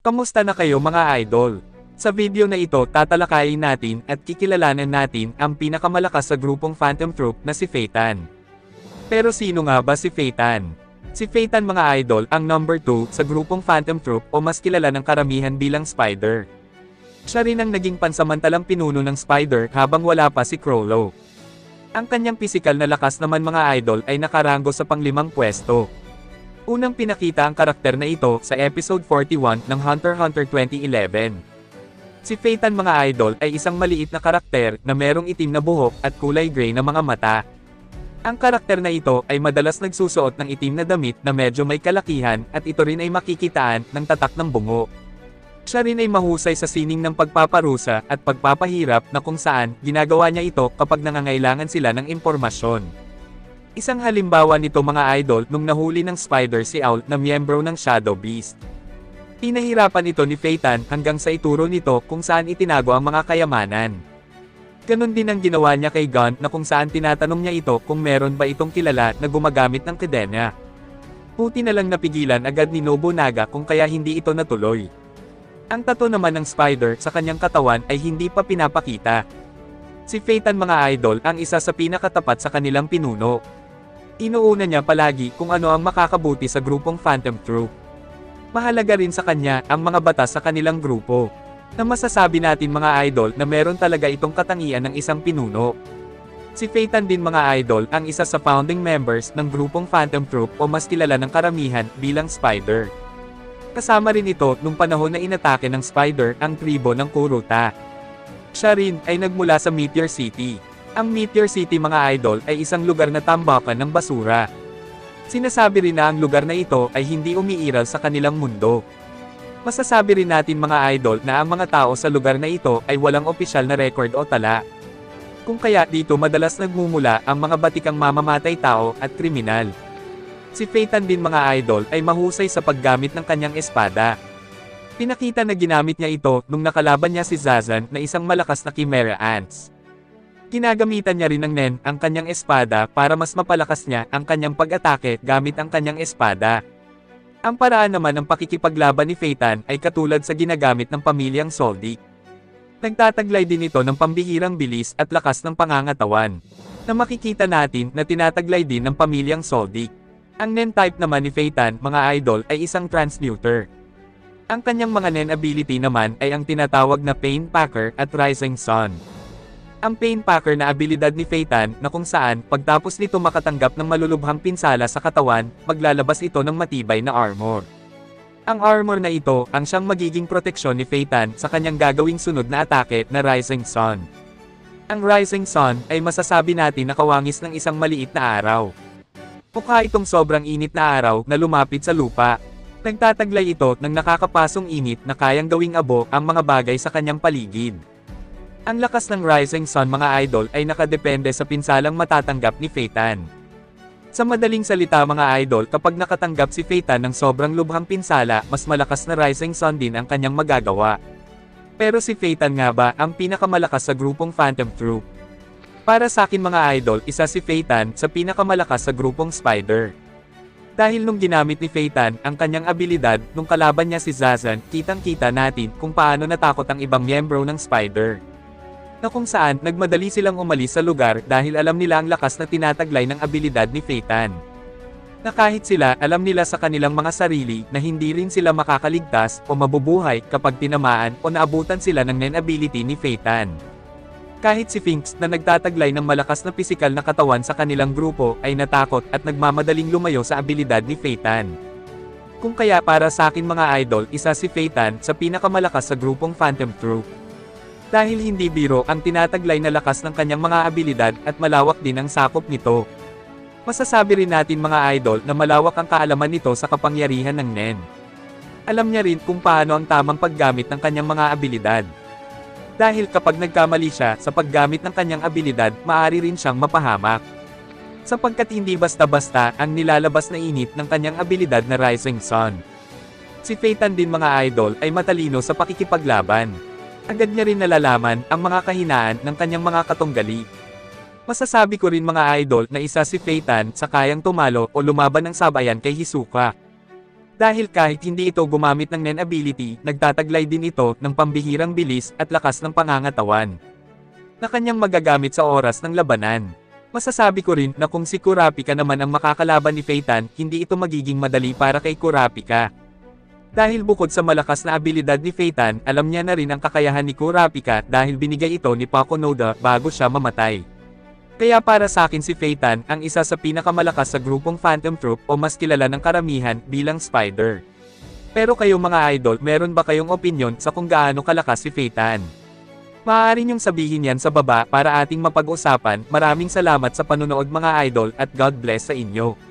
Kamusta na kayo mga idol? Sa video na ito tatalakayin natin at kikilalanan natin ang pinakamalakas sa grupong Phantom Troop na si Phaeton. Pero sino nga ba si Phaeton? Si Phaeton mga idol ang number 2 sa grupong Phantom Troop o mas kilala ng karamihan bilang Spider. Siya rin ang naging pansamantalang pinuno ng Spider habang wala pa si Crollo. Ang kanyang pisikal na lakas naman mga idol ay nakarango sa panglimang pwesto. Unang pinakita ang karakter na ito sa episode 41 ng Hunter x Hunter 2011. Si Phaeton mga idol ay isang maliit na karakter na merong itim na buhok at kulay gray na mga mata. Ang karakter na ito ay madalas nagsusuot ng itim na damit na medyo may kalakihan at ito rin ay makikitaan ng tatak ng bungo. Siya rin ay mahusay sa sining ng pagpaparusa at pagpapahirap na kung saan ginagawa niya ito kapag nangangailangan sila ng impormasyon. Isang halimbawa nito mga idol nung nahuli ng spider si Owl na miyembro ng Shadow Beast. Pinahirapan ito ni Phaeton hanggang sa ituro nito kung saan itinago ang mga kayamanan. Ganon din ang ginawa niya kay Gon na kung saan tinatanong niya ito kung meron ba itong kilala na gumagamit ng kedenya. Puti na lang napigilan agad ni Nobunaga kung kaya hindi ito natuloy. Ang tato naman ng spider sa kanyang katawan ay hindi pa pinapakita. Si Phaeton mga idol ang isa sa pinakatapat sa kanilang pinuno. Inuuna niya palagi kung ano ang makakabuti sa grupong Phantom Troop. Mahalaga rin sa kanya ang mga batas sa kanilang grupo. Na masasabi natin mga idol na meron talaga itong katangian ng isang pinuno. Si Phaeton din mga idol ang isa sa founding members ng grupong Phantom Troop o mas kilala ng karamihan bilang Spider. Kasama rin ito nung panahon na inatake ng Spider ang tribo ng Kuruta. Siya rin ay nagmula sa Meteor City. Ang Meteor City mga idol ay isang lugar na tambakan ng basura. Sinasabi rin na ang lugar na ito ay hindi umiiral sa kanilang mundo. Masasabi rin natin mga idol na ang mga tao sa lugar na ito ay walang opisyal na record o tala. Kung kaya dito madalas nagmumula ang mga batikang mamamatay tao at kriminal. Si Phaeton din mga idol ay mahusay sa paggamit ng kanyang espada. Pinakita na ginamit niya ito nung nakalaban niya si Zazan na isang malakas na Chimera Ants. Ginagamitan niya rin ng Nen ang kanyang espada para mas mapalakas niya ang kanyang pag-atake gamit ang kanyang espada. Ang paraan naman ng pakikipaglaban ni Phaeton ay katulad sa ginagamit ng pamilyang Soldic. Nagtataglay din ito ng pambihirang bilis at lakas ng pangangatawan. Na makikita natin na tinataglay din ng pamilyang Soldic. Ang Nen type naman ni Phaeton, mga idol, ay isang transmuter. Ang kanyang mga Nen ability naman ay ang tinatawag na Pain Packer at Rising Sun. Ang Pain Packer na abilidad ni Phaeton na kung saan, pagtapos nito makatanggap ng malulubhang pinsala sa katawan, maglalabas ito ng matibay na armor. Ang armor na ito ang siyang magiging proteksyon ni Phaeton sa kanyang gagawing sunod na atake na Rising Sun. Ang Rising Sun ay masasabi natin na kawangis ng isang maliit na araw. Mukha itong sobrang init na araw na lumapit sa lupa. Nagtataglay ito ng nakakapasong init na kayang gawing abo ang mga bagay sa kanyang paligid. Ang lakas ng Rising Sun mga idol ay nakadepende sa pinsalang matatanggap ni Phaeton. Sa madaling salita mga idol kapag nakatanggap si Phaeton ng sobrang lubhang pinsala, mas malakas na Rising Sun din ang kanyang magagawa. Pero si Phaeton nga ba ang pinakamalakas sa grupong Phantom Troop? Para sa akin mga idol, isa si Phaeton sa pinakamalakas sa grupong Spider. Dahil nung ginamit ni Phaeton ang kanyang abilidad nung kalaban niya si Zazan, kitang-kita natin kung paano natakot ang ibang miyembro ng Spider. Na kung saan, nagmadali silang umalis sa lugar dahil alam nila ang lakas na tinataglay ng abilidad ni Phaeton. Na kahit sila, alam nila sa kanilang mga sarili na hindi rin sila makakaligtas o mabubuhay kapag tinamaan o naabutan sila ng Nen ability ni Phaeton. Kahit si Finks na nagtataglay ng malakas na pisikal na katawan sa kanilang grupo ay natakot at nagmamadaling lumayo sa abilidad ni Phaeton. Kung kaya para sa akin mga idol, isa si Phaeton sa pinakamalakas sa grupong Phantom Troop. Dahil hindi biro ang tinataglay na lakas ng kanyang mga abilidad at malawak din ang sakop nito. Masasabi rin natin mga idol na malawak ang kaalaman nito sa kapangyarihan ng Nen. Alam niya rin kung paano ang tamang paggamit ng kanyang mga abilidad. Dahil kapag nagkamali siya sa paggamit ng kanyang abilidad, maaari rin siyang mapahamak. Sapagkat hindi basta-basta ang nilalabas na init ng kanyang abilidad na Rising Sun. Si Phaeton din mga idol ay matalino sa pakikipaglaban. Agad niya rin nalalaman ang mga kahinaan ng kanyang mga katunggali. Masasabi ko rin mga idol na isa si Phaeton sa kayang tumalo o lumaban ng sabayan kay Hisoka. Dahil kahit hindi ito gumamit ng Nen ability, nagtataglay din ito ng pambihirang bilis at lakas ng pangangatawan. Na kanyang magagamit sa oras ng labanan. Masasabi ko rin na kung si Kurapika naman ang makakalaban ni Phaeton, hindi ito magiging madali para kay Kurapika. Dahil bukod sa malakas na abilidad ni Phaeton, alam niya na rin ang kakayahan ni Kurapika dahil binigay ito ni Paco Noda bago siya mamatay. Kaya para sa akin si Phaeton ang isa sa pinakamalakas sa grupong Phantom Troop o mas kilala ng karamihan bilang Spider. Pero kayo mga idol, meron ba kayong opinion sa kung gaano kalakas si Phaeton? Maaari niyong sabihin yan sa baba para ating mapag-usapan. Maraming salamat sa panonood mga idol at God bless sa inyo.